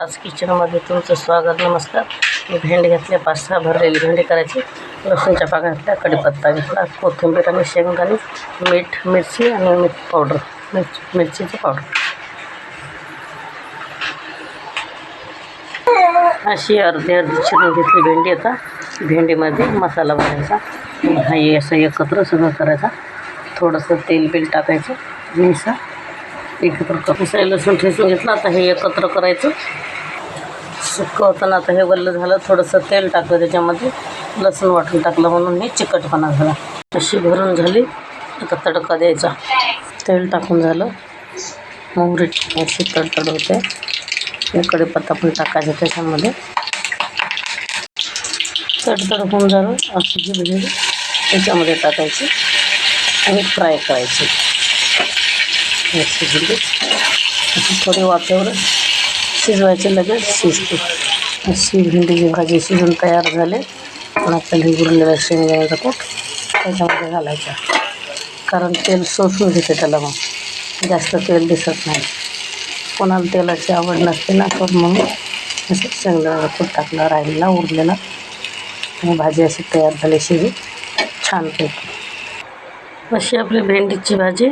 आज किचनमध्ये तुमचं स्वागत, नमस्कार. मी भेंडी घेतल्या पाच सहा भरलेली भेंडी करायची. लसूणच्या पाकळ्या घेतल्या कढीपत्ता घेतला, कोथिंबीर आणि मीठ, मिरची आणि मीठ पावडर, मिरची, मिरचीचं पावडर. अशी अर्धी अर्धी चिरून घेतली भेंडी आता. भेंडीमध्ये मसाला भरायचा हा असं एकत्र सगळं करायचा. थोडंसं तेल बिल असं एकत्र करून लसूण ठेसून घेतलं. आता हे एकत्र करायचं. सुकं होताना आता हे वल्ल झालं. थोडंसं तेल टाकलं त्याच्यामध्ये. लसूण वाटून टाकलं म्हणून हे चिकटपणा झाला. अशी भरून झाली. आता तडका द्यायचा. तेल टाकून झालं. मोहरी अशी तडतड होते. हे कढीपत्ता पण टाकायचा त्याच्यामध्ये. तडतड होऊन झालं. अशी जी भेंडी त्याच्यामध्ये टाकायची. आणि फ्राय करायची. मिक्स शिजली अशी थोडी वाफेवर शिजवायचे लगेच शिजते. अशी भेंडीची भाजी शिजून तयार झाले. पण आपल्याला हे उरलेलं शेंगदाण्याचा कूट त्याच्यामध्ये घालायचा कारण तेल सोसून घेते त्याला मग. जास्त तेल दिसत नाही. कोणाला तेलाची आवड नसते ना तर मग असं शेंगदाण्याचा कूट टाकला राहिलेला उरलेला. आणि भाजी अशी तयार झाली शिजी छानपैकी अशी आपली भेंडीची भाजी.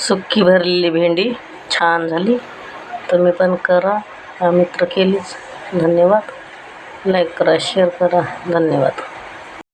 सुक्की भरलेली भेंडी छान झाली. तुम्ही पण करा. हा मित्र केलीच. धन्यवाद. लाईक करा शेअर करा. धन्यवाद.